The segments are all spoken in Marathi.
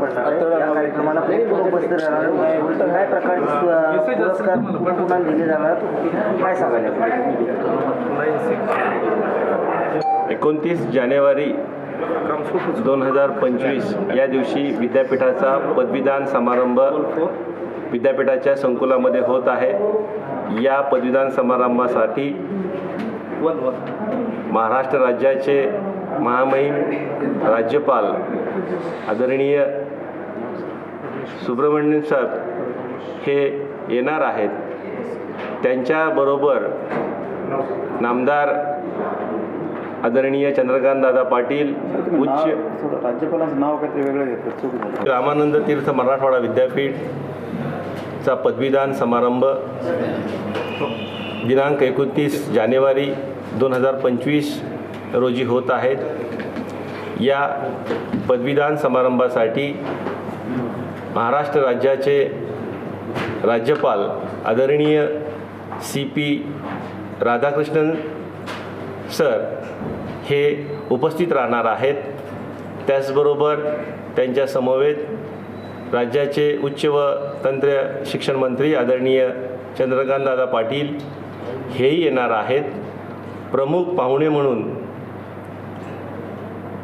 पडणार या कार्यक्रमाला उपस्थित राहणार म्हणजे काय प्रकारचे पु- पुरस्कार कुणाला दिले जाणार काय सांगायला एकोणतीस जानेवारी दोन हजार पंचवीस या दिवशी विद्यापीठाचा पदवीदान समारंभ विद्यापीठाच्या संकुलामध्ये होत आहे. या पदवीदान समारंभासाठी महाराष्ट्र राज्याचे महामहिम राज्यपाल आदरणीय सुब्रमण्यम साहेब हे येणार आहेत. त्यांच्याबरोबर नामदार आदरणीय चंद्रकांत दादा पाटील उच्च राज्यपालांचं नाव काहीतरी वेगळं रामानंद तीर्थ मराठवाडा विद्यापीठचा पदवीदान समारंभ दिनांक एकोणतीस जानेवारी दोन हजार पंचवीस रोजी होत आहेत. या पदवीदान समारंभासाठी महाराष्ट्र राज्याचे राज्यपाल आदरणीय सी पी राधाकृष्णन सर हे उपस्थित राहणार आहेत. त्याचबरोबर त्यांच्या समवेत राज्याचे उच्च व तंत्र शिक्षण मंत्री आदरणीय चंद्रकांतदादा पाटील हेही येणार आहेत. प्रमुख पाहुणे म्हणून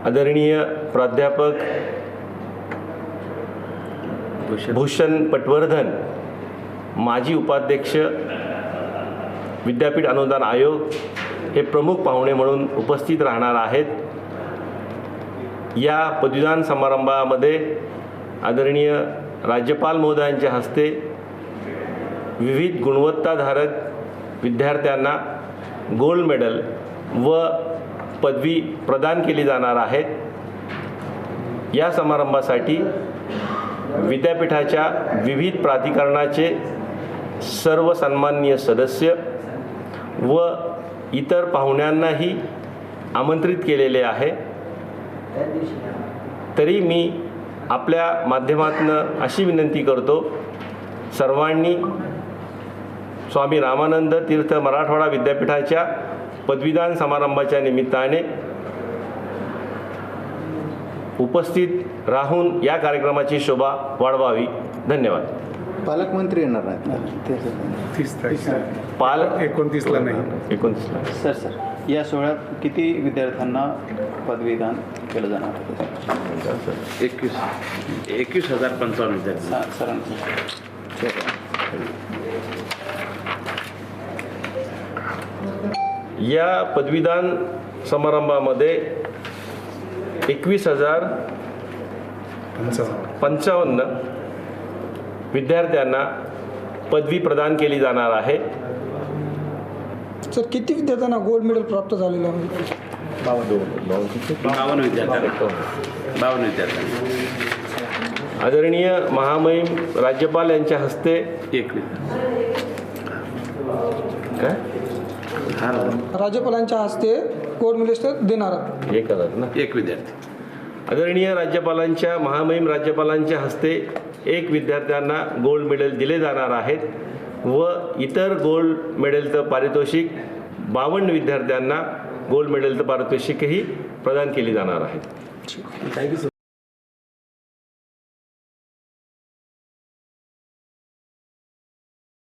आदरणीय प्राध्यापक भूषण. पटवर्धन माजी उपाध्यक्ष विद्यापीठ अनुदान आयोग हे प्रमुख पाहुणे म्हणून उपस्थित राहणार आहेत. या पदवीदान समारंभामध्ये आदरणीय राज्यपाल महोदयांच्या हस्ते विविध गुणवत्ताधारक विद्यार्थ्यांना गोल्ड मेडल व पदवी प्रदान केली जाणार आहेत या समारंभासाठी विद्यापीठाच्या विविध प्राधिकरणाचे सर्व सन्माननीय सदस्य व इतर पाहुण्यांनाही आमंत्रित केलेले आहे. तरी मी आपल्या माध्यमातून अशी विनंती करतो सर्वांनी स्वामी रामानंद तीर्थ मराठवाडा विद्यापीठाच्या पदवीदान समारंभाच्या निमित्ताने उपस्थित राहून या कार्यक्रमाची शोभा वाढवावी. धन्यवाद. पालकमंत्री येणार नाहीत ते तीस तारीख. पाल एकोणतीसला नाही. एकोणतीसला. सर सर या सोहळ्यात किती विद्यार्थ्यांना पदवीदान केलं जाणार? एकवीस. एकवीस हजार पंचावन्न विद्यार्थी. सरांचं. या पदवीदान समारंभामध्ये एकवीस हजार पंचावन्न. विद्यार्थ्यांना पदवी प्रदान केली जाणार आहे. सर किती विद्यार्थ्यांना गोल्ड मेडल प्राप्त झालेलं आहे? बावन्न विद्यार्थ्यांना. बावन्न विद्यार्थ्यांना. आदरणीय महामहिम राज्यपाल यांच्या हस्ते एकवीस काय? राज्यपालांच्या हस्ते गोल्ड मेडल देणार. आहात. हे करत ना? एक विद्यार्थी. आदरणीय राज्यपालांच्या महामहिम राज्यपालांच्या हस्ते एक विद्यार्थ्यांना गोल्ड मेडल दिले जाणार आहेत व इतर गोल्ड मेडलचं पारितोषिक बावन्न विद्यार्थ्यांना गोल्ड मेडलचं पारितोषिकही प्रदान केली जाणार आहे.